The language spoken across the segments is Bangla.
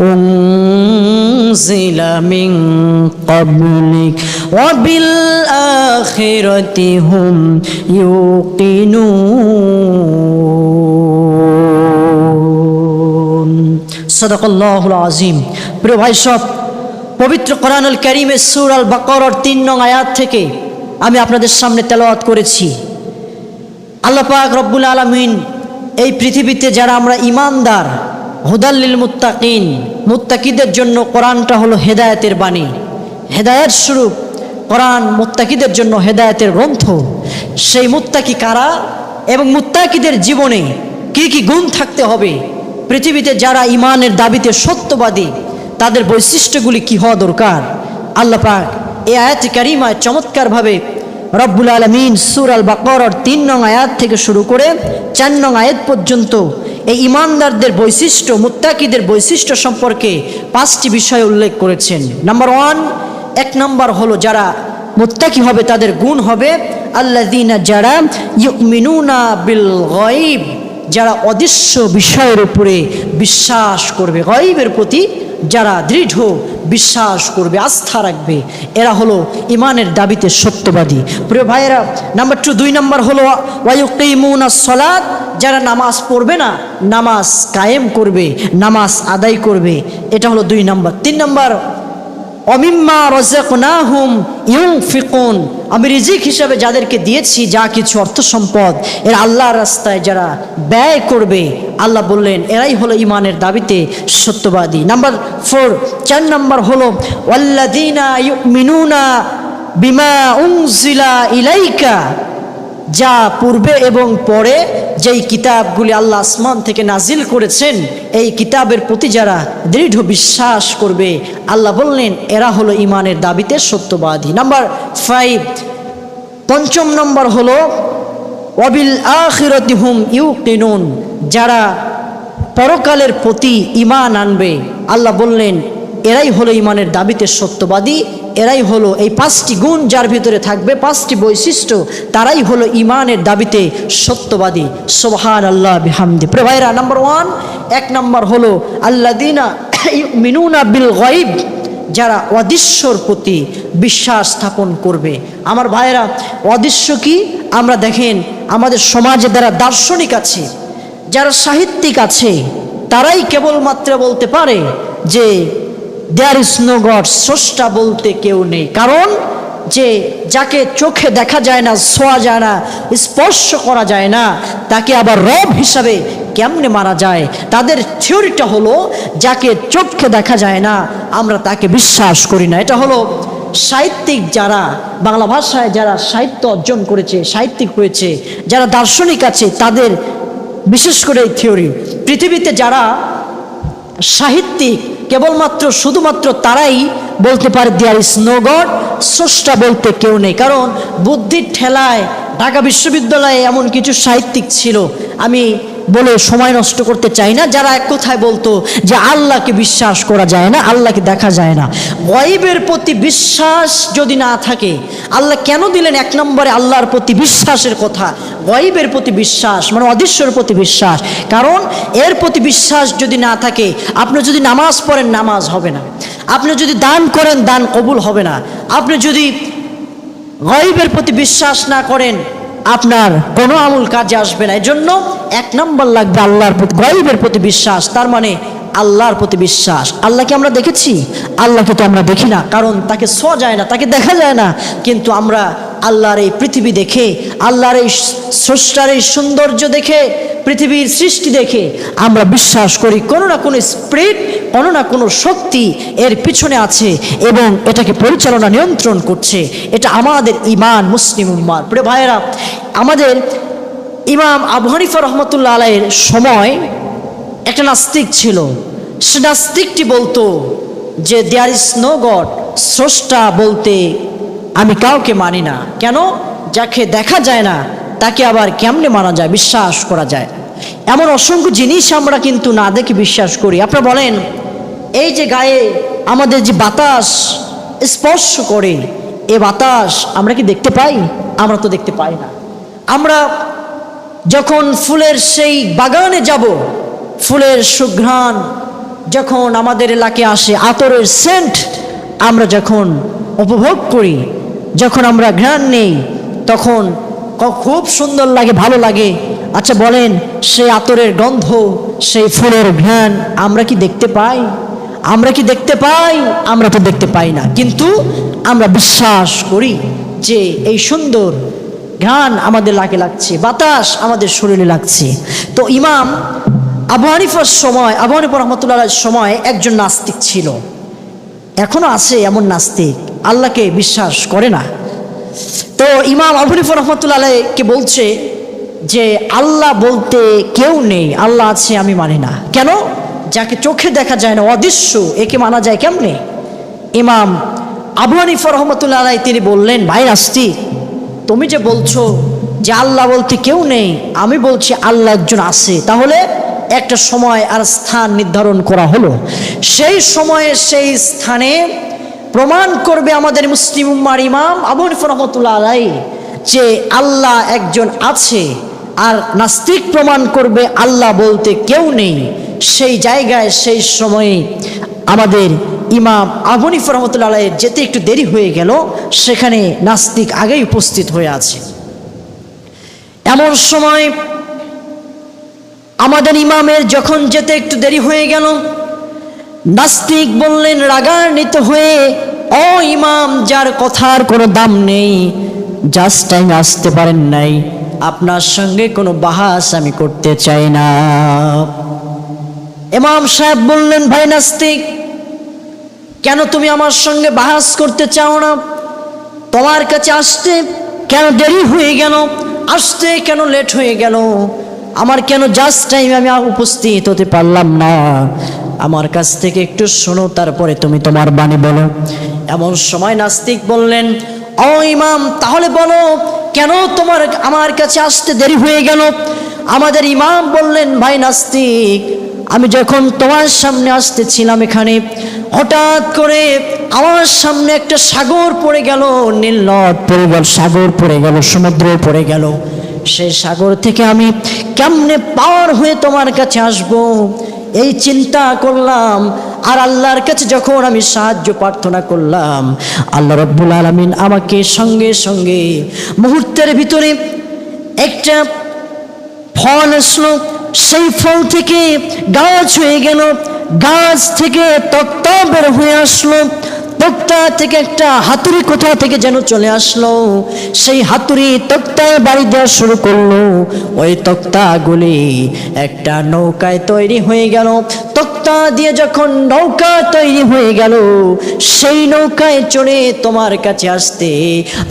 أنزل من قبلك وبالآخرة هم يوقنون صدق الله العظيم প্রিয় ভাই সব পবিত্র কোরআনুল করিমের সুর আল বাকরর তিন নং আয়াত থেকে আমি আপনাদের সামনে তেলাওয়াত করেছি আল্লাহ পাক রব্বুল আলমিন এই পৃথিবীতে যারা আমরা ইমানদার হুদাল্লিল মুত্তাকিন, মুত্তাকিদের জন্য কোরআনটা হলো হেদায়তের বাণী। হেদায়েত স্বরূপ, কোরআন মুত্তাকিদের জন্য হেদায়তের গ্রন্থ। সেই মুত্তাকি কারা এবং মুত্তাকিদের জীবনে কি কি গুণ থাকতে হবে? পৃথিবীতে যারা ইমানের দাবিতে সত্যবাদী, তাদের বৈশিষ্ট্যগুলি কি হওয়া দরকার? আল্লাহ পাক এই আয়াতি কারিমায় চমৎকারভাবে রব্বুল আলমিন সুর আল বাকরর তিন নং আয়াত থেকে শুরু করে চার নং আয়াত পর্যন্ত এই ইমানদারদের বৈশিষ্ট্য, মুত্তাকিদের বৈশিষ্ট্য সম্পর্কে পাঁচটি বিষয় উল্লেখ করেছেন। নাম্বার ওয়ান এক নম্বর হলো যারা মুত্তাকি হবে, তাদের গুণ হবে। আল্লাহ যারা ইউমিনুনা বিল গয়ব, যারা অদৃশ্য বিষয়ের উপরে বিশ্বাস করবে, গয়বের প্রতি যারা দৃঢ় বিশ্বাস করবে, আস্থা রাখবে, এরা হলো ইমানের দাবিতে সত্যবাদী। প্রিয় ভাইয়েরা নাম্বার টু দুই নম্বর হলো, ওয়ায়ুকিমুনা সলাদ যারা নামাজ পড়বে না, নামাজ কায়েম করবে, নামাজ আদায় করবে, এটা হলো দুই নম্বর তিন নম্বর অমিম্মা রজাকুনাহুম ইউং ফিকুন আমি রিজিক হিসাবে যাদেরকে দিয়েছি যা কিছু অর্থ সম্পদ, এরা আল্লাহর রাস্তায় যারা ব্যয় করবে, আল্লাহ বললেন, এরাই হলো ইমানের দাবিতে সত্যবাদী। নাম্বার ফোর, চার নাম্বার হলো ওয়াল্লাদিনা মিনুনা বিমা উংজিলা ইলাইকা। যা পূর্বে এবং পরে যেই কিতাবগুলি আল্লাহ আসমান থেকে নাজিল করেছেন, এই কিতাবের প্রতি যারা দৃঢ় বিশ্বাস করবে, আল্লাহ বললেন, এরা হলো ইমানের দাবিতে সত্যবাদী। নাম্বার ফাইভ পঞ্চম নম্বর হলো অবিল আখিরতি হুম ইউ কিনুন যারা পরকালের প্রতি ইমান আনবে, আল্লাহ বললেন এরাই হলো ইমানের দাবিতে সত্যবাদী, এরাই হলো এই পাঁচটি গুণ যার ভিতরে থাকবে পাঁচটি বৈশিষ্ট্য, তারাই হলো ইমানের দাবিতে সত্যবাদী। সোহান আল্লাহ বিহামদি প্রভাইরা নাম্বার ওয়ান এক নম্বর হলো আল্লা দিনা মিনুনা বিল গাইব যারা অদৃশ্যর প্রতি বিশ্বাস স্থাপন করবে। আমার ভাইয়েরা অদৃশ্য কি? আমরা দেখেন, আমাদের সমাজে যারা দার্শনিক আছে, যারা সাহিত্যিক আছে, তারাই কেবলমাত্র বলতে পারে যে দেয়ার ইস নো গড স্রষ্টা বলতে কেউ নেই। কারণ যে যাকে চোখে দেখা যায় না ছোঁয়া যায় না, স্পর্শ করা যায় না, তাকে আবার রব হিসাবে কেমনে মারা যায়? তাদের থিওরিটা হলো, যাকে চোখে দেখা যায় না, আমরা তাকে বিশ্বাস করি না। এটা হলো সাহিত্যিক যারা, বাংলা ভাষায় যারা সাহিত্য অর্জন করেছে, সাহিত্যিক হয়েছে, যারা দার্শনিক আছে, তাদের বিশেষ করে এই থিওরি। পৃথিবীতে যারা সাহিত্যিক কেবলমাত্র, শুধুমাত্র তারাই বলতে পারে দেয়ার ইস নো গড স্রষ্টা বলতে কেউ নেই। কারণ বুদ্ধির ঠেলায়, ঢাকা বিশ্ববিদ্যালয়ে এমন কিছু সাহিত্যিক ছিল, আমি বলে সময় নষ্ট করতে চাই না। যারা এক কথায় বলতো যে আল্লাহকে বিশ্বাস করা যায় না, আল্লাহকে দেখা যায় না। গয়েবের প্রতি বিশ্বাস যদি না থাকে, আল্লাহ কেন দিলেন এক নম্বরে আল্লাহর প্রতি বিশ্বাসের কথা? গয়েবের প্রতি বিশ্বাস মানে অদৃশ্যের প্রতি বিশ্বাস। কারণ এর প্রতি বিশ্বাস যদি না থাকে, আপনি যদি নামাজ পড়েন, নামাজ হবে না। আপনি যদি দান করেন, দান কবুল হবে না। আপনি যদি গরিবের প্রতি বিশ্বাস না করেন, আপনার কোনো আমল কাজে আসবে না। এজন্য এক নম্বর লাগবে আল্লাহর প্রতি গরিবের প্রতি বিশ্বাস। তার মানে আল্লাহর প্রতি বিশ্বাস। আল্লাহকে আমরা দেখেছি? আল্লাহকে তো আমরা দেখি না। কারণ তাকে ছোঁয়া যায় না, তাকে দেখা যায় না। কিন্তু আমরা আল্লাহর এই পৃথিবী দেখে, আল্লাহর এই স্রষ্টার এই সৌন্দর্য দেখে, পৃথিবীর সৃষ্টি দেখে আমরা বিশ্বাস করি কোনো না কোনো স্প্রিট, কোনো না কোনো শক্তি এর পিছনে আছে এবং এটাকে পরিচালনা নিয়ন্ত্রণ করছে। এটা আমাদের ইমান মুসলিম উম্মার। প্রিয় ভাইয়েরা, আমাদের ইমাম আবু হানিফা রহমতুল্লাহ আলাইয়ের সময় একটা নাস্তিক ছিল। সে নাস্তিকটি বলতো যে দেয়ার ইজ নো গড স্রষ্টা বলতে আমি কাউকে মানি না। কেন? যাকে দেখা যায় না, তাকে আবার কেমনে মানা যায়? বিশ্বাস করা যায়। এমন অসংখ্য জিনিস আমরা কিন্তু না দেখে বিশ্বাস করি। আপনারা বলেন, এই যে গায়ে আমাদের যে বাতাস স্পর্শ করে, এ বাতাস আমরা কি দেখতে পাই? আমরা তো দেখতে পাই না। আমরা যখন ফুলের সেই বাগানে যাব, ফুলের সুঘ্রাণ যখন আমাদের এলাকায় আসে, আতরের সেন্ট আমরা যখন উপভোগ করি যখন আমরা ঘ্রাণ নেই, তখন খুব সুন্দর লাগে, ভালো লাগে। আচ্ছা বলেন, সেই আতরের গন্ধ, সেই ফুলের ঘ্রাণ আমরা কি দেখতে পাই? আমরা কি দেখতে পাই? আমরা তো দেখতে পাই না। কিন্তু আমরা বিশ্বাস করি যে এই সুন্দর ঘ্রাণ আমাদের লাগে লাগছে, বাতাস আমাদের শরীরে লাগছে। তো ইমাম আবু হানিফার সময়, আবু হানিফা রহমতুল্লাহ সময় একজন নাস্তিক ছিল। এখনও আছে এমন নাস্তিক। আল্লাহকে বিশ্বাস করে না। তো ইমাম আবু হানিফা রহমতুল্লাহ কে বলছে যে, আল্লাহ বলতে কেউ নেই, আল্লাহ আছে, আমি মানি না। কেন? যাকে চোখে দেখা যায় না, অদৃশ্য, একে মানা যায় কেমনে? ইমাম আবু হানিফা রহমতুল্লাহ তিনি বললেন, ভাই নাস্তিক, তুমি যে বলছো যে আল্লাহ বলতে কেউ নেই, আমি বলছি আল্লাহ একজন আছে। তাহলে একটা সময় আর স্থান নির্ধারণ করা হলো। সেই সময়ে সেই স্থানে প্রমাণ করবে আমাদের মুসলিম উম্মার ইমাম আবু হানিফা রহমতুল্লাহ আলাই যে আল্লাহ একজন আছে আর নাস্তিক প্রমাণ করবে আল্লাহ বলতে কেউ নেই। সেই জায়গায়, সেই সময়ে আমাদের ইমাম আবনিফ রহমতুল্লাহ আলাইয়ের যেতে একটু দেরি হয়ে গেল, সেখানে নাস্তিক আগেই উপস্থিত হয়ে আছে। এমন সময় আমাদের ইমামের যখন যেতে একটু দেরি হয়ে গেল নাস্তিক বললেন, রাগান্বিত হয়ে, ও ইমাম, যার কথার কোনো দাম নেই জাস্ট টাইম আসতে পারেন নাই, আপনার সঙ্গে কোনো বাহাস আমি করতে চাই না। ইমাম সাহেব বললেন, ভাই নাস্তিক, কেন তুমি আমার সঙ্গে বাহাস করতে চাও না? তোমার কাছে আসতে কেন দেরি হয়ে গেল? আসতে কেন লেট হয়ে গেল? আমার কেন জাস্ট টাইম আমি উপস্থিত হতে পারলাম না? আমার কাছ থেকে একটু শোনো, তারপরে তুমি তোমার বাণী বলো। এমন সময় নাস্তিক বললেন, ও ইমাম, তাহলে বলো, কেন তোমার আমার কাছে আসতে দেরি হয়ে গেল? আমাদের ইমাম বললেন, ভাই নাস্তিক, আমি যখন তোমার সামনে আসতেছিলাম এখানে, হঠাৎ করে আমার সামনে একটা সাগর পড়ে গেল, নীল নদ পড়ে গেল, সাগর পড়ে গেল, সমুদ্র পড়ে গেল। সেই সাগর থেকে আমি কেমনে পাওয়ার হয়ে তোমার কাছে আসব? এই চিন্তা করলাম, আর আল্লাহর কাছে যখন আমি সাহায্য প্রার্থনা করলাম, আল্লাহ রব্বুল আলমিন আমাকে সঙ্গে সঙ্গে মুহূর্তের ভিতরে একটা ফল আসলো। সেই ফল থেকে গাছ হয়ে গেল, গাছ থেকে তত্ত্ব বের হয়ে আসলো। তক্তা থেকে একটা হাতুড়ি কোথা থেকে যেন চলে আসলো? সেই হাতুড়ি তক্তায় বাড়ি দেওয়া শুরু করল। ওই তক্তাগুলি একটা নৌকায় তৈরি হয়ে গেল। তক্তা দিয়ে যখন নৌকা তৈরি হয়ে গেল, সেই নৌকায় চড়ে তোমার কাছে আসতে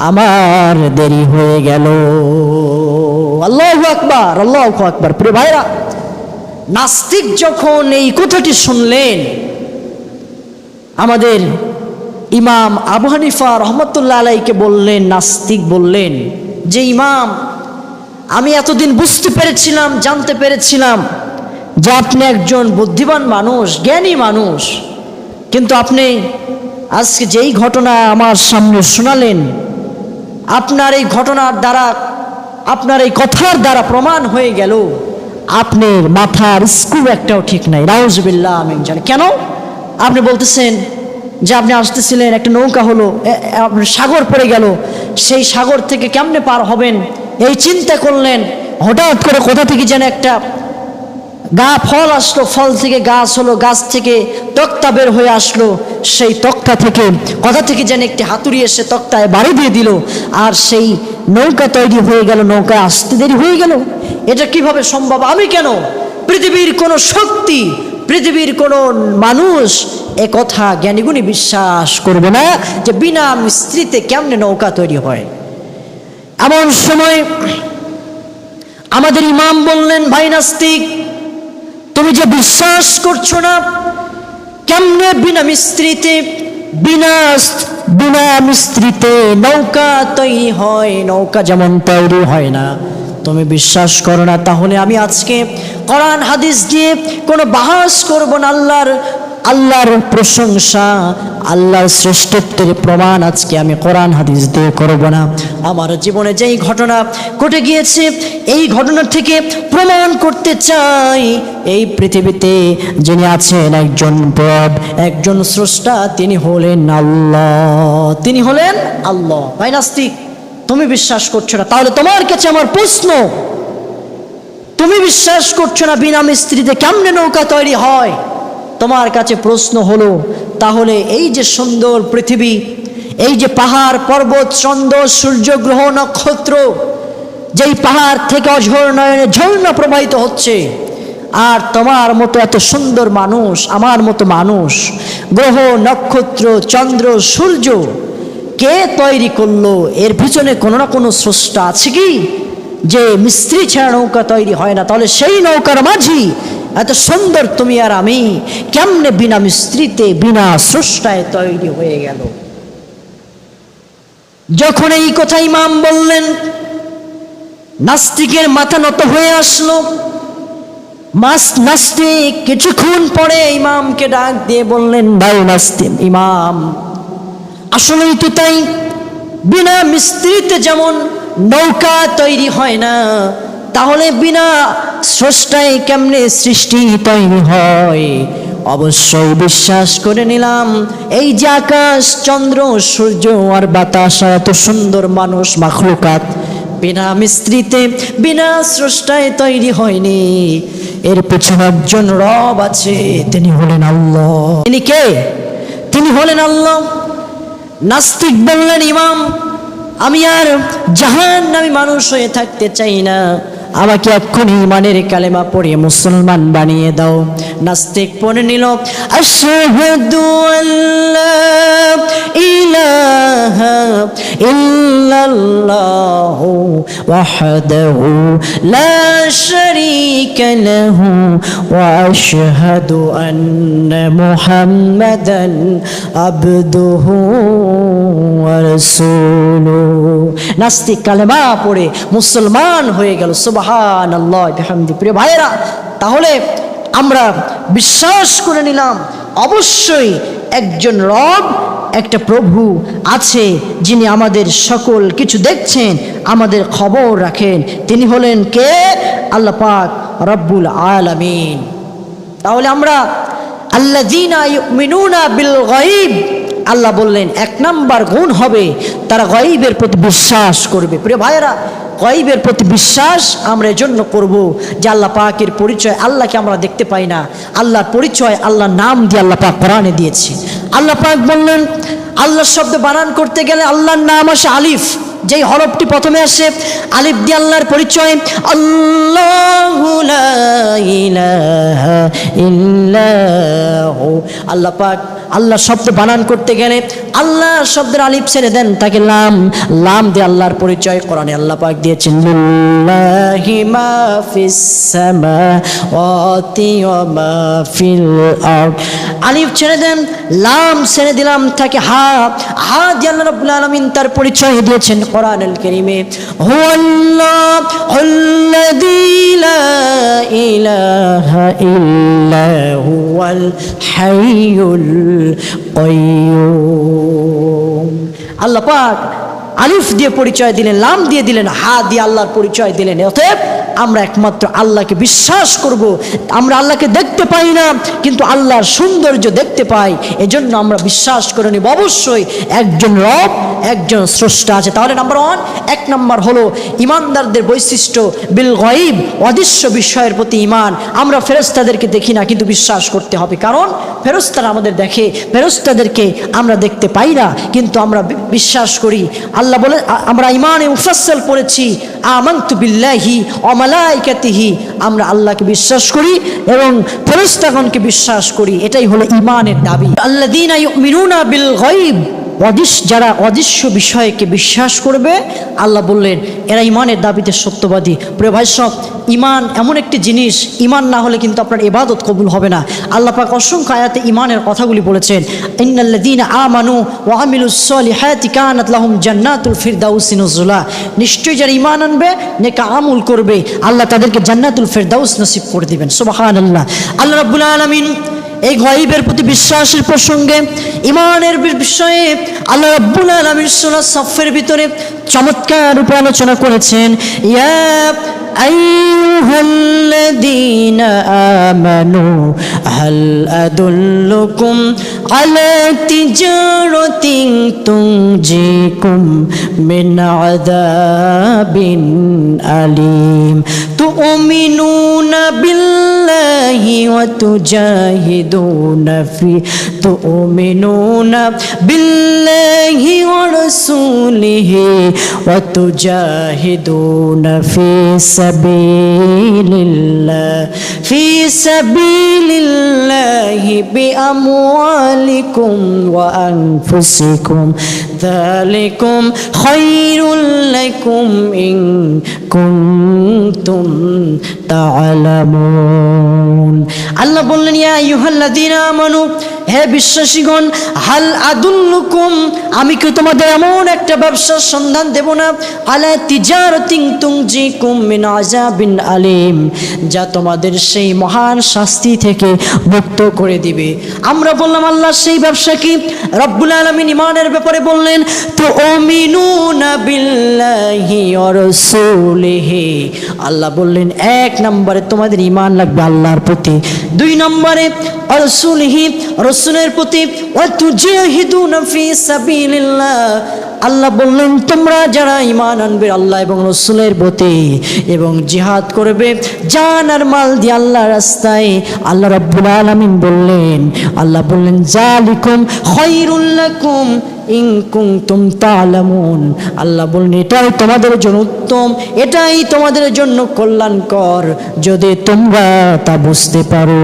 আমার দেরি হয়ে গেল। আল্লাহ আকবার আল্লাহ আকবার। প্রিয় ভাইরা, নাস্তিক যখন এই কথাটি শুনলেন, আমাদের ইমাম আবু হানিফা রহমতুল্লাহ আলাইকে বললেন, নাস্তিক বললেন, যে ইমাম, আমি এতদিন বুঝতে পেরেছিলাম, জানতে পেরেছিলাম যে আপনি একজন বুদ্ধিমান মানুষ, জ্ঞানী মানুষ। কিন্তু আপনি আজকে যেই ঘটনা আমার সামনে শোনালেন, আপনার এই ঘটনার দ্বারা, আপনার এই কথার দ্বারা প্রমাণ হয়ে গেল, আপনার মাথার স্কুল একটাও ঠিক নাই। রাউজবিল্লাহ আমি জানি। কেন? আপনি বলতেছেন যে আপনি আসতেছিলেন, একটা নৌকা হলো আপনার সাগর পড়ে গেল, সেই সাগর থেকে কেমনে পার হবেন? এই চিন্তা করলেন, হঠাৎ করে কোথা থেকে যেন একটা গা ফল আসলো, ফল থেকে গাছ হলো, গাছ থেকে তক্তা বের হয়ে আসলো, সেই তক্তা থেকে, কথা থেকে যেন একটি হাতুড়ি এসে তক্তায় বাড়ি দিয়ে দিল, আর সেই নৌকা তৈরি হয়ে গেল, নৌকায় আসতে দেরি হয়ে গেল। এটা কীভাবে সম্ভব? আমি কেন? পৃথিবীর কোনো শক্তি, পৃথিবীর কোনো মানুষ এ কথা জ্ঞানীগুণী বিশ্বাস করবে না যে বিনা মিস্ত্রিতে কেমনে নৌকা তৈরি হয়। এমন সময় আমাদের ইমাম বললেন, ভাই নাস্তিক, তুমি যে বিশ্বাস করছ না, কেমনে বিনা মিস্ত্রিতে, বিনা বিনা মিস্ত্রিতে নৌকা তৈরি হয়? নৌকা যেমন তৈরি হয় না। তুমি বিশ্বাস করো না, তাহলে আমি আজকে কোরআন হাদিস দিয়ে কোনো বাহাস করব না আল্লাহর আল্লাহর প্রশংসা, আল্লাহর শ্রেষ্ঠত্বের প্রমাণ আজকে আমি কোরআন হাদিস দিয়ে করব না। আমার জীবনে যেই ঘটনা ঘটে গিয়েছে, এই ঘটনা থেকে প্রমাণ করতে চাই। এই পৃথিবীতে যিনি আছেন একজন প্রব একজন স্রষ্টা, তিনি হলেন আল্লাহ। তিনি হলেন আল্লাহ। ভাই নাস্তিক, তুমি বিশ্বাস করছ না? তাহলে তোমার কাছে আমার প্রশ্ন, তুমি বিশ্বাস করছ না বিনা মিস্ত্রিতে কেমনে নৌকা তৈরি হয়? তোমার কাছে প্রশ্ন হলো, তাহলে এই যে সুন্দর পৃথিবী, এই যে পাহাড়, পর্বত চন্দ্র সূর্য, গ্রহ, নক্ষত্র, যেই পাহাড় থেকে অঝর নয়নে ঝর্ণা প্রবাহিত হচ্ছে, আর তোমার মতো এত সুন্দর মানুষ, আমার মতো মানুষ, গ্রহ, নক্ষত্র, চন্দ্র, সূর্য, কে তৈরি করল? এর পিছনে কোনো না কোনো স্রষ্টা আছে কি? যে মিস্ত্রি ছাড়া নৌকা তৈরি হয় না। তাহলে সেই নৌকার মাঝি এত সুন্দর তুমি আর আমি কেমনে বিনা মিস্ত্রিতে বিনা স্রষ্টায় তৈরি হয়ে গেল। যখন এই কথা ইমাম বললেন, নাস্তিকের মাথা নত হয়ে আসলো। মাস নাস্তিক, কিছুক্ষণ পরে ইমামকে ডাক দিয়ে বললেন, ভাই নাস্তিক, ইমাম, আসলেই তো তাই। বিনা মিস্ত্রিতে যেমন নৌকা তৈরি হয় না তাহলে বিনা স্রষ্টায় কেমনে সৃষ্টি তৈরি হয়? অবশ্যই বিশ্বাস করে নিলাম, এই যে আকাশ, চন্দ্র, সূর্য আর বাতাস এত সুন্দর মানুষ, মাখলুকাত, বিনা মিস্ত্রিতে, বিনা স্রষ্টায় তৈরি হয়নি। এর পেছনে একজন রব আছে, তিনি হলেন আল্লাহ। তিনি কে? তিনি হলেন আল্লাহ। নাস্তিক বললেন, ইমাম, আমি আর জাহান নামি মানুষ হয়ে থাকতে চাই না। আমাকে এক্ষুনি ইমানের কালেমা পড়ে মুসলমান বানিয়ে দাও। নাস্তিক পড়ে নিল, আশহাদু আল্লাহ ইলাহা ইল্লাল্লাহু ওয়াহদাহু লা শারীকা লাহু ওয়া আশহাদু আন্না মুহাম্মাদান আবদুহু ওয়া নাস্তিক কালেমা পড়ে মুসলমান হয়ে গেল সুবহান আল্লাহ বিহামদি। প্রিয় ভাইয়েরা, তাহলে আমরা বিশ্বাস করে নিলাম, অবশ্যই একজন রব, একটা প্রভু আছে যিনি আমাদের সকল কিছু দেখছেন, আমাদের খবর রাখেন। তিনি হলেন কে? আল্লাহ পাক রব্বুল আলামিন। তাহলে আমরা আল্লাহ মিনুনা বিল গাইব আল্লাহ বললেন, এক নাম্বার গুণ হবে তারা গরিবের প্রতি বিশ্বাস করবে। প্রিয় ভাইয়েরা গরিবের প্রতি বিশ্বাস আমরা এজন্য করব যে আল্লাহ পাকের পরিচয় আল্লাহকে আমরা দেখতে পাই না। আল্লাহর পরিচয় আল্লাহর নাম দিয়ে আল্লাহ পাক কোরআনে দিয়েছে। আল্লাহ পাক বললেন, আল্লাহর শব্দ বানান করতে গেলে আল্লাহর নাম আসে আলিফ। যেই হরফটি প্রথমে আসে, আলিফ দিয়ে আল্লাহর পরিচয়, আল্লাহু পাক আল্লাহ শব্দ বানান করতে গেলে আল্লাহ শব্দের আলিফ ছেড়ে দেন, তাকে লাম। লাম দিয়ে আল্লাহর পরিচয় কোরআনে আল্লাহ পাক দিয়েছেন আলিফ ছেড়ে দেন, লাম ছেড়ে দিলাম, তাকে হা। হা দিয়ে আল্লাহ রাব্বুল আলামিন তার পরিচয় দিয়েছেন। কোরআনুল কারীমে আল্লাহ পাক আলিফ দিয়ে পরিচয় দিলেন, লাম দিয়ে দিলেন, হা দিয়ে আল্লাহর পরিচয় দিলেন। অতএব আমরা একমাত্র আল্লাহকে বিশ্বাস করব। আমরা আল্লাহকে দেখতে পাই না, কিন্তু আল্লাহর সৌন্দর্য দেখতে পাই। এজন্য আমরা বিশ্বাস করে নিব অবশ্যই। একজন রব, একজন স্রষ্টা আছে। তাহলে নাম্বার ওয়ান এক নাম্বার হলো ইমানদারদের বৈশিষ্ট্য বিল গয়ব, অদৃশ্য বিষয়ের প্রতি ইমান আমরা ফেরস্তাদেরকে দেখি না, কিন্তু বিশ্বাস করতে হবে। কারণ ফেরস্তারা আমাদের দেখে ফেরস্তাদেরকে আমরা দেখতে পাই না, কিন্তু আমরা বিশ্বাস করি। আল্লাহ বলে আমরা ইমানে মুফাসসাল পড়েছি, আমান্তু বিল্লাহি অমালাইকাতিহি আমরা আল্লাহকে বিশ্বাস করি এবং ফেরেশতাগণকে বিশ্বাস করি। এটাই হলো ইমানের দাবি। আল্লাযীনা ইউমিনুনা বিল গায়ব। অদৃশ্য যারা অদৃশ্য বিষয়কে বিশ্বাস করবে, আল্লাহ বললেন, এরা ইমানের দাবিতে সত্যবাদী। প্রিয় ভাই সব ইমান এমন একটি জিনিস ইমান না হলে কিন্তু আপনার এবাদত কবুল হবে না। আল্লাহ পাক অসংখ্য আয়াতে ইমানের কথাগুলি বলেছেন, ইন্নাল্লাযীন আমানু ওয়া আমিলুস সলিহাতি কানাত লাহুম জান্নাতুল ফিরদাউসি নুজুলা। নিশ্চয়ই যারা ইমান আনবে, নেকা আমল করবে, আল্লাহ তাদেরকে জান্নাতুল ফিরদাউস নসিব করে দিবেন। সুবহানাল্লাহ। আল্লাহ রাব্বুল আলামিন এই গয়বের প্রতি বিশ্বাসের প্রসঙ্গে, ইমানের বিষয়ে আল্লাহ রাব্বুল আলামিন সূরা সাফের ভিতরে চমৎকার রূপে আলোচনা করেছেন, ইয়া আইয়ুহাল্লাযীনা আমানু, হাল আদুল্লুকুম আলা তিজারাতিন তুনজিকুম মিন আযাবিন আলিম, তুমিনুনা বিল্লাহি ওয়া তুজাহিদুনা ফি তুমিনুনা বিল্লাহি ওয়া রাসূলিহি ওয়া তুজাহিদুনা ফি সাবিলিল্লাহ ফি সাবিলিল্লাহি বিআমওয়ালিকুম ওয়া আনফুসিকুম। যালিকুম খায়রুল লাকুম ইন কুনতুম তা'লামুন আল্লাহ বললেন, ইয়া আইয়ুহাল্লাযীনা আমানু, হে বিশ্বাসীগণ, হাল আদুল্লুকুম, আমি কি তোমাদের এমন একটা ব্যবসার সন্ধান দেব না? আলা তিজারতিং তুংজিকুম মিন আযাবিন আলিম, যা তোমাদের সেই মহান শাস্তি থেকে মুক্ত করে দিবে। আমরা বললাম, আল্লাহ সেই ব্যবসা কি? রব্বুল আলামিন ইমানের ব্যাপারে বললেন তো ওমিনুনা বিল্লাহি ওয়া রাসূলিহি আল্লাহ বললেন, এক নম্বরে তোমাদের ইমান লাগবে আল্লাহর প্রতি, দুই নম্বরে রসুলহি রসুলের প্রতি আল্লাহ বললেন, তোমরা যারা ইমান আনবে আল্লাহ এবং রসুলের প্রতি এবং জিহাদ করবে জান আর মাল দিয়ে আল্লাহ রাস্তায়, আল্লাহ রাব্বুল আলামিন বললেন। আল্লাহ বললেন জালিকুম খায়রুল লাকুম। ইন কুনতুম তা'লামুন। আল্লাহ বললেন, এটাই তোমাদের জন্য উত্তম, এটাই তোমাদের জন্য কল্যাণকর, যদি তোমরা তা বুঝতে পারো।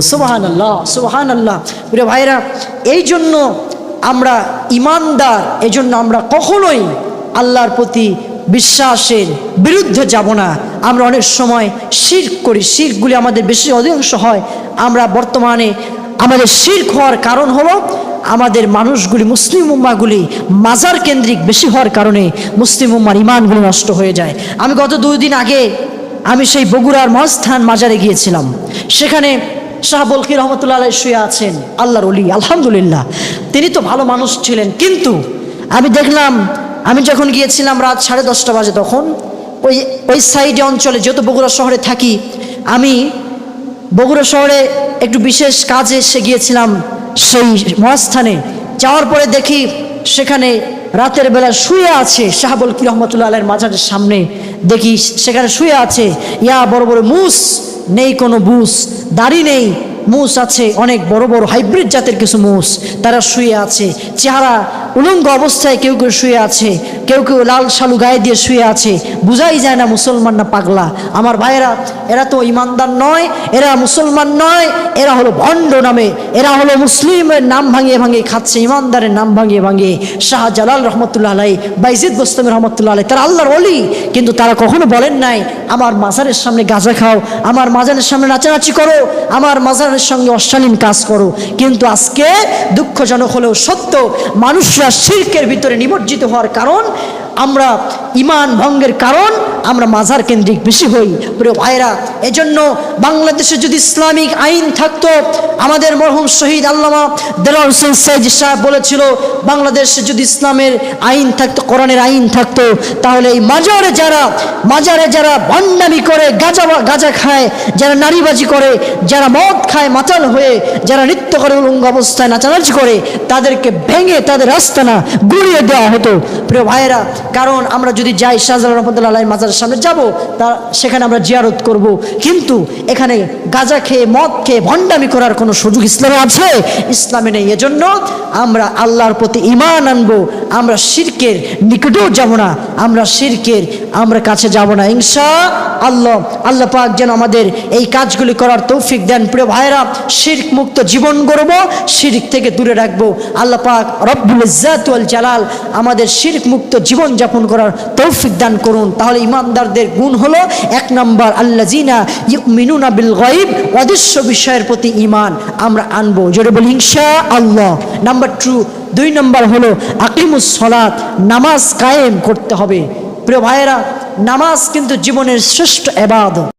সুবহানাল্লাহ সুবহানাল্লাহ। প্রিয় ভাইরা এই জন্য আমরা ইমানদার, এজন্য আমরা কখনোই আল্লাহর প্রতি বিশ্বাসের বিরুদ্ধে যাব না। আমরা অনেক সময় শির্ক করি, শিরকগুলি আমাদের বেশি অধিকাংশ হয়। আমরা বর্তমানে আমাদের শির্ক হওয়ার কারণ হলো আমাদের মানুষগুলি, মুসলিম উম্মাগুলি মাজার কেন্দ্রিক বেশি হওয়ার কারণে মুসলিম উম্মার ইমানগুলি নষ্ট হয়ে যায়। আমি গত দুই দিন আগে আমি সেই বগুড়ার মহাস্থান মাজারে গিয়েছিলাম। সেখানে শাহ বলকি রহমতুল্লাহ শুয়ে আছেন, আল্লাহর অলি আলহামদুলিল্লাহ। তিনি তো ভালো মানুষ ছিলেন, কিন্তু আমি দেখলাম, আমি যখন গিয়েছিলাম রাত সাড়ে দশটা বাজে তখন, ওই ওই সাইডে অঞ্চলে, যেহেতু বগুড়া শহরে থাকি, আমি বগুড়া শহরে একটু বিশেষ কাজে এসে গিয়েছিলাম সেই মহাস্থানে। যাওয়ার পরে দেখি সেখানে রাতের বেলা শুয়ে আছে শাহাবুল কি রহমতুল্লাহ আলের মাজারের সামনে। দেখি সেখানে শুয়ে আছে, ইয়া বড় বড় মুস, নেই কোনো বুস দাড়ি নেই, মুস আছে অনেক বড় বড় হাইব্রিড জাতের কিছু মুস, তারা শুয়ে আছে। চেহারা উলঙ্গ অবস্থায় কেউ কেউ শুয়ে আছে, কেউ কেউ লাল শালু গায়ে দিয়ে শুয়ে আছে। বুঝাই যায় না মুসলমান না পাগলা। আমার ভাইয়েরা, এরা তো ইমানদার নয়, এরা মুসলমান নয়, এরা হলো ভণ্ড নামে, এরা হলো মুসলিমের নাম ভাঙিয়ে ভাঙিয়ে খাচ্ছে, ইমানদারের নাম ভাঙিয়ে ভাঙিয়ে। শাহজালাল রহমতুল্লাহ আলাই বাইজিদ বোস্তমি রহমতুল্লাহ আলাই তারা আল্লাহর অলি কিন্তু তারা কখনো বলেন নাই, আমার মাজারের সামনে গাঁজা খাও, আমার মাজারের সামনে নাচানাচি করো, আমার মাজারের সঙ্গে অশালীন কাজ করো। কিন্তু আজকে দুঃখজনক হলেও সত্য মানুষরা শিল্পের ভিতরে নিমজ্জিত হওয়ার কারণ আমরা ইমান ভঙ্গের কারণ, আমরা মাজার কেন্দ্রিক বেশি হই। প্রিয় ভাইরা এজন্য বাংলাদেশে যদি ইসলামিক আইন থাকতো, আমাদের মরহুম শহীদ আল্লামা দেলার হোসেন সাইজ সাহেব বলেছিল, বাংলাদেশে যদি ইসলামের আইন থাকতো, কোরআনের আইন থাকতো, তাহলে এই মাজারে যারা মাজারে যারা ভণ্ডামি করে, গাজা গাজা খায়, যারা নারীবাজি করে, যারা মদ খায়, মাতাল হয়ে, যারা নৃত্য করে, উলঙ্গ অবস্থায় নাচানাচি করে, তাদেরকে ভেঙে তাদের আস্তানা গুড়িয়ে দেওয়া হতো। প্রিয় ভাইয়েরা কারণ আমরা যদি যাই শাহজালাল রহমতুল্লাহ মাজারের সামনে যাব, তা সেখানে আমরা জিয়ারত করব। কিন্তু এখানে গাজা খেয়ে, মদ খেয়ে, ভণ্ডামি করার কোনো সুযোগ ইসলামে আছে? ইসলামে নেই। এজন্য আমরা আল্লাহর প্রতি ইমান আনব। আমরা শিরকের নিকটেও যাব না। আমরা শিরকের, আমরা কাছে যাব না। ইনশা আল্লাহ আল্লাহ পাক যেন আমাদের এই কাজগুলি করার তৌফিক দেন। প্রিয় ভাইরা শিরক মুক্ত জীবন গড়ব, শিরক থেকে দূরে রাখব। আল্লাহ পাক রব্বুল ইজ্জাতুল জালাল আমাদের শিরক মুক্ত জীবন যাপন করার তৌফিক দান করুন। তাহলে ইমানদারদের গুণ হলো এক নম্বর আল্লাহ জিনা মিনুনা বিল গাইব অদৃশ্য বিষয়ের প্রতি ইমান আমরা আনব। জোরে বলি ইনশা আল্লাহ নাম্বার টু, দুই নম্বর হলো আকিমুস সলাত নামাজ কায়েম করতে হবে। প্রিয় ভাইয়েরা নামাজ কিন্তু জীবনের শ্রেষ্ঠ এবাদত।